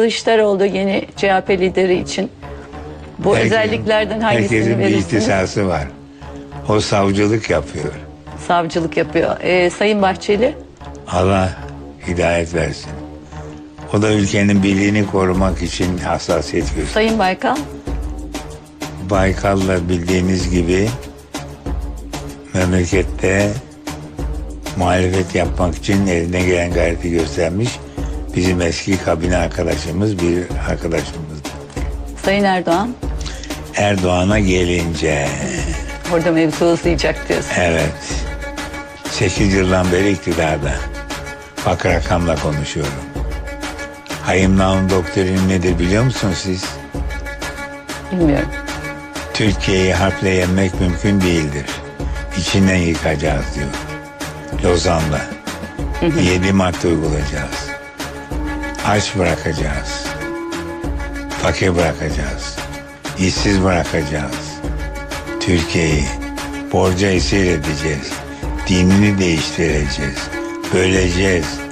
Kılıçdaroğlu yeni CHP lideri için bu Herkesin- özelliklerden hangisini Herkesin bir verirsiniz? ihtisası var. O savcılık yapıyor. Savcılık yapıyor. Ee, Sayın Bahçeli Allah hidayet versin. O da ülkenin birliğini korumak için hassasiyet gösteriyor. Sayın Baykal Baykal'la bildiğiniz gibi memlekette muhalefet yapmak için eline gelen gayreti göstermiş bizim eski kabine arkadaşımız bir arkadaşımızdı. Sayın Erdoğan Erdoğan'a gelince orada mevzu uzayacak diyorsun. evet 8 yıldan beri iktidarda. Bak rakamla konuşuyorum. Hayım Naum doktrini nedir biliyor musunuz siz? Bilmiyorum. Türkiye'yi harple yenmek mümkün değildir. İçinden yıkacağız diyor. Lozan'da. Yedi madde uygulayacağız. Aç bırakacağız. Fakir bırakacağız. işsiz bırakacağız. Türkiye'yi borca esir edeceğiz. Dinini değiştireceğiz. Böleceğiz.